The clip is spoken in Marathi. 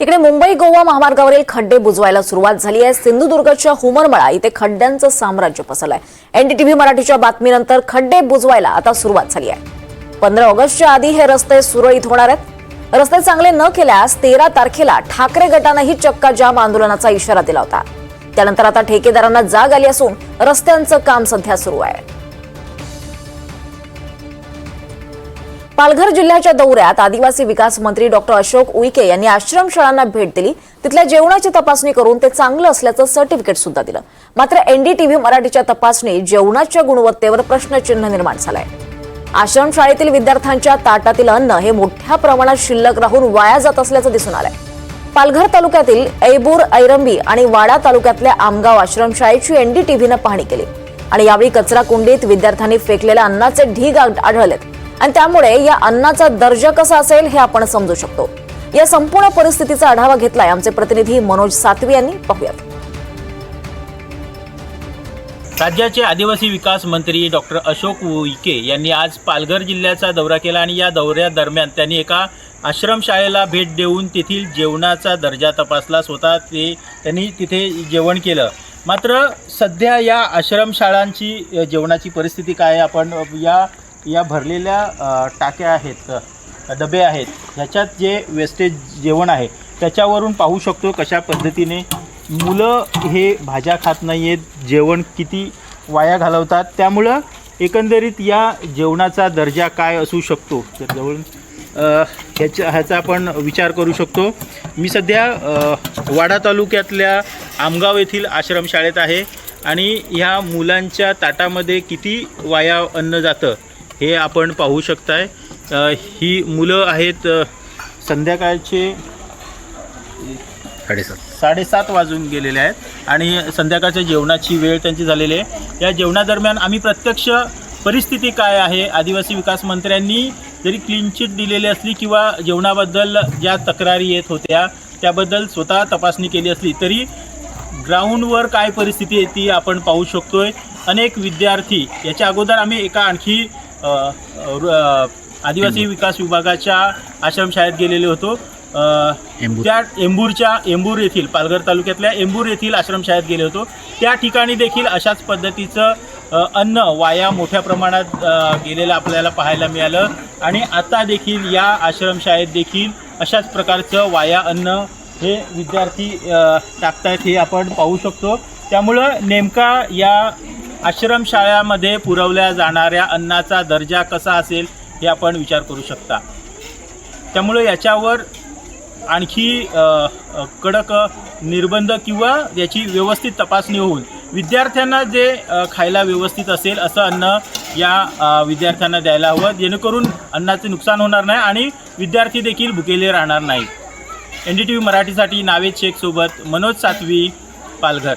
तिकडे मुंबई गोवा महामार्गावरील खड्डे बुजवायला सुरुवात झाली आहे. सिंधुदुर्गच्या हुमरमळा इथे खड्ड्यांचं साम्राज्य पसरलंय. एनडीटीव्ही मराठीच्या बातमीनंतर खड्डे बुजवायला आता सुरुवात झाली आहे. पंधरा ऑगस्टच्या आधी हे रस्ते सुरळीत होणार आहेत. रस्ते चांगले न केल्यास तेरा तारखेला ठाकरे गटानंही चक्का जाम आंदोलनाचा इशारा दिला होता. त्यानंतर आता ठेकेदारांना जाग आली असून रस्त्यांचं काम सध्या सुरू आहे. पालघर जिल्ह्याच्या दौऱ्यात आदिवासी विकास मंत्री डॉक्टर अशोक उईके यांनी आश्रमशाळांना भेट दिली. तिथल्या जेवणाची तपासणी करून ते चांगलं असल्याचं सर्टिफिकेट सुद्धा दिलं. मात्र एनडीटीव्ही मराठीच्या तपासणीत जेवणाच्या गुणवत्तेवर प्रश्नचिन्ह निर्माण झालंय. आश्रमशाळेतील विद्यार्थ्यांच्या ताटातील अन्न हे मोठ्या प्रमाणात शिल्लक राहून वाया जात असल्याचं दिसून आलंय. पालघर तालुक्यातील ऐबूर ऐरंबी आणि वाडा तालुक्यातल्या आमगाव आश्रमशाळेची एनडीटीव्हीनं पाहणी केली. आणि यावेळी कचरा कुंडीत विद्यार्थ्यांनी फेकलेल्या अन्नाचे ढीग आढळलेत. आणि त्यामुळे या अन्नाचा दर्जा कसा असेल हे आपण समजू शकतो. या संपूर्ण परिस्थितीचा आढावा घेतलाय आमचे प्रतिनिधी मनोज सातवी यांनी. पाहूयात. राज्याचे आदिवासी विकास मंत्री डॉक्टर अशोक उईके यांनी आज पालघर जिल्ह्याचा दौरा केला आणि या दौऱ्यादरम्यान त्यांनी एका आश्रमशाळेला भेट देऊन तेथील जेवणाचा दर्जा तपासला. स्वतः ते त्यांनी तिथे जेवण केलं. मात्र सध्या या आश्रमशाळांची जेवणाची परिस्थिती काय आहे? आपण या या भरलेल्या टाक्या आहेत डबे आहेत ह्याच्यात जे वेस्टेज जेवण आहे त्याच्यावरून पाहू शकतो कशा पद्धतीने मुलं हे भाज्या खात नाही आहेत जेवण किती वाया घालवतात. त्यामुळं एकंदरीत या जेवणाचा दर्जा काय असू शकतो? तर जवळून ह्याच्या ह्याचा आपण विचार करू शकतो. मी सध्या वाडा तालुक्यातल्या आमगाव येथील आश्रमशाळेत आहे आणि ह्या मुलांच्या ताटामध्ये किती वाया अन्न जातं? हे आपण पाहू शकताय. ही मुलं आहेत संध्याकाळचे साडेसात. साडेसात वाजून गेलेले आहेत आणि संध्याकाळच्या जेवणाची वेळ त्यांची झालेली आहे. या जेवणादरम्यान आम्ही प्रत्यक्ष परिस्थिती काय आहे? आदिवासी विकास मंत्र्यांनी जरी क्लीन चिट दिलेली असली किंवा जेवणाबद्दल ज्या तक्रारी येत होत्या त्याबद्दल स्वतः तपासणी केली असली तरी ग्राउंडवर काय परिस्थिती आहे ती आपण पाहू शकतोय. अनेक विद्यार्थी याच्या अगोदर आम्ही एका आणखी आदिवासी विकास विभागाच्या आश्रमशाळेत गेलेले होतो. त्या एंबूरच्या एंबूर येथील पालघर तालुक्यातल्या एंबूर येथील आश्रमशाळेत गेले होतो. त्या ठिकाणी देखील अशाच पद्धतीचं अन्न वाया मोठ्या प्रमाणात गेलेलं आपल्याला पाहायला मिळालं. आणि आता देखील या आश्रमशाळेत देखील अशाच प्रकारचं वाया अन्न हे विद्यार्थी टाकतायत हे आपण पाहू शकतो. त्यामुळं नेमका या आश्रमशाळामध्ये पुरवल्या जाणाऱ्या अन्नाचा दर्जा कसा असेल हे आपण विचार करू शकता. त्यामुळे याच्यावर आणखी कडक निर्बंध किंवा याची व्यवस्थित तपासणी होऊन विद्यार्थ्यांना जे खायला व्यवस्थित असेल असं अन्न या विद्यार्थ्यांना द्यायला हवं. जेणेकरून अन्नाचे नुकसान होणार नाही आणि विद्यार्थी देखील भुकेले राहणार नाही एन डी टी व्ही मराठीसाठी नावेद शेखसोबत मनोज सातवी पालघर.